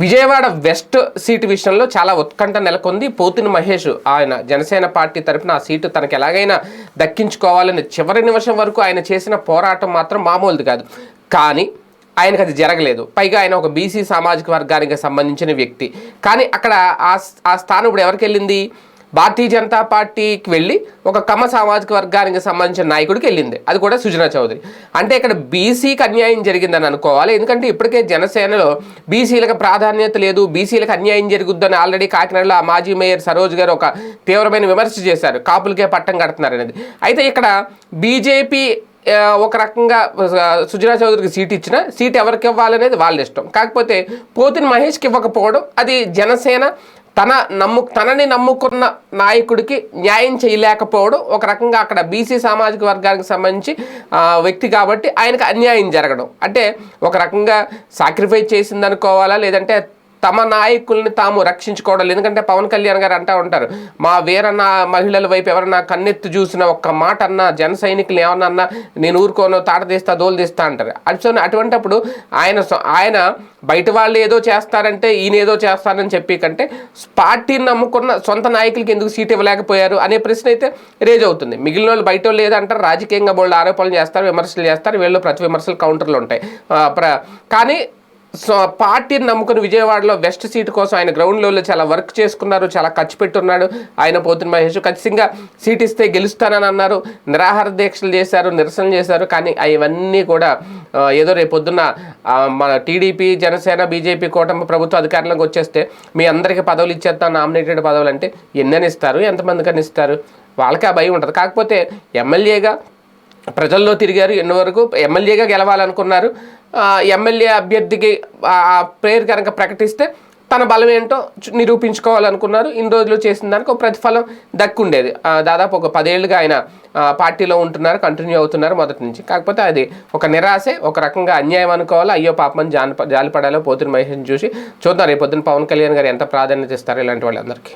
Vijayawada west seat విషయంలో చాలా ఉత్కంఠ నెలకొంది. పోతిని మహేష్ ఆయన జనసేన పార్టీ తరపున ఆ సీటు తనకు ఎలాగైనా దక్కించుకోవాలని చివరి నిమిషం వరకు ఆయన చేసిన పోరాటం మాత్రం మామూలుది కాదు. కానీ ఆయనకు అది జరగలేదు. పైగా ఆయన ఒక బీసీ సామాజిక వర్గానికి సంబంధించిన వ్యక్తి. కానీ అక్కడ ఆ ఆ స్థానం ఇప్పుడు ఎవరికి వెళ్ళింది? భారతీయ జనతా పార్టీకి వెళ్ళి ఒక కమ్మ సామాజిక వర్గానికి సంబంధించిన నాయకుడికి వెళ్ళింది. అది కూడా సుజనా చౌదరి. అంటే ఇక్కడ బీసీకి అన్యాయం జరిగిందని అనుకోవాలి. ఎందుకంటే ఇప్పటికే జనసేనలో బీసీలకు ప్రాధాన్యత లేదు బీసీలకు అన్యాయం జరుగుద్దని ఆల్రెడీ కాకినాడలో ఆ మాజీ మేయర్ సరోజ్ గారు ఒక తీవ్రమైన విమర్శ చేశారు. కాపులకే పట్టం కడుతున్నారు అనేది. అయితే ఇక్కడ బీజేపీ ఒక రకంగా సుజనా చౌదరికి సీట్ ఇచ్చిన సీట్ ఎవరికి ఇవ్వాలనేది వాళ్ళ ఇష్టం. కాకపోతే పోతిని మహేష్కి ఇవ్వకపోవడం అది జనసేన తన నమ్ము తనని నమ్ముకున్న నాయకుడికి న్యాయం చేయలేకపోవడం ఒక రకంగా అక్కడ బీసీ సామాజిక వర్గానికి సంబంధించి వ్యక్తి కాబట్టి ఆయనకు అన్యాయం జరగడం. అంటే ఒక రకంగా సాక్రిఫైస్ చేసిందనుకోవాలా? లేదంటే తమ నాయకుల్ని తాము రక్షించుకోవడం ఎందుకంటే పవన్ కళ్యాణ్ గారు అంటూ ఉంటారు మా వీరన్న మహిళల వైపు ఎవరన్నా కన్నెత్తి చూసిన ఒక్క మాట అన్నా జన సైనికులు ఏమన్నా అన్నా నేను ఊరుకోను తాటదీస్తా దోలుదీస్తా దోలు తీస్తా అంటారు. అటు అటువంటప్పుడు ఆయన ఆయన బయట వాళ్ళు ఏదో చేస్తారంటే ఈయన ఏదో చేస్తారని చెప్పి కంటే పార్టీని నమ్ముకున్న సొంత నాయకులకి ఎందుకు సీట్ ఇవ్వలేకపోయారు? అనే ప్రశ్న అయితే రేజ్ అవుతుంది. మిగిలిన వాళ్ళు బయట వాళ్ళు ఏదంటారు రాజకీయంగా వాళ్ళు ఆరోపణలు చేస్తారు విమర్శలు చేస్తారు వీళ్ళు ప్రతి విమర్శలు కౌంటర్లు ఉంటాయి. ప్ర- కానీ సో పార్టీని నమ్ముకుని విజయవాడలో వెస్ట్ సీట్ కోసం ఆయన గ్రౌండ్ లెవెల్లో చాలా వర్క్ చేసుకున్నారు చాలా ఖర్చు పెట్టున్నాడు. ఆయన పోతున్న మహేష్ ఖచ్చితంగా సీట్ ఇస్తే గెలుస్తానని అన్నారు. నిరాహార దీక్షలు చేశారు నిరసన చేశారు. కానీ అవన్నీ కూడా ఏదో రేపొద్దున మన టీడీపీ జనసేన బీజేపీ కూటమి ప్రభుత్వ అధికారంలోకి వచ్చేస్తే మీ అందరికీ పదవులు ఇచ్చేస్తాను నామినేటెడ్ పదవులు అంటే ఎన్నని ఇస్తారు ఎంతమందికని ఇస్తారు? వాళ్ళకి ఆ భయం ఉంటుంది. కాకపోతే ఎమ్మెల్యేగా ప్రజల్లో తిరిగారు ఎన్నో వరకు ఎమ్మెల్యేగా గెలవాలనుకున్నారు. ఎమ్మెల్యే అభ్యర్థికి ఆ పేరు కనుక ప్రకటిస్తే తన బలం ఏంటో నిరూపించుకోవాలనుకున్నారు. ఇన్ని రోజులు చేసిన దానికి ఒక ప్రతిఫలం దక్కుండేది. దాదాపు ఒక పదేళ్ళుగా ఆయన పార్టీలో ఉంటున్నారు కంటిన్యూ అవుతున్నారు మొదటి నుంచి. కాకపోతే అది ఒక నిరాశే ఒక రకంగా అన్యాయం అనుకోవాలి? అయ్యో పాపం జాలి జాలిపడాలో పోతున్న మహేష్ని చూసి చూద్దాం. రేపు పొద్దున్న పవన్ కళ్యాణ్ గారు ఎంత ప్రాధాన్యత ఇస్తారు ఇలాంటి వాళ్ళందరికీ.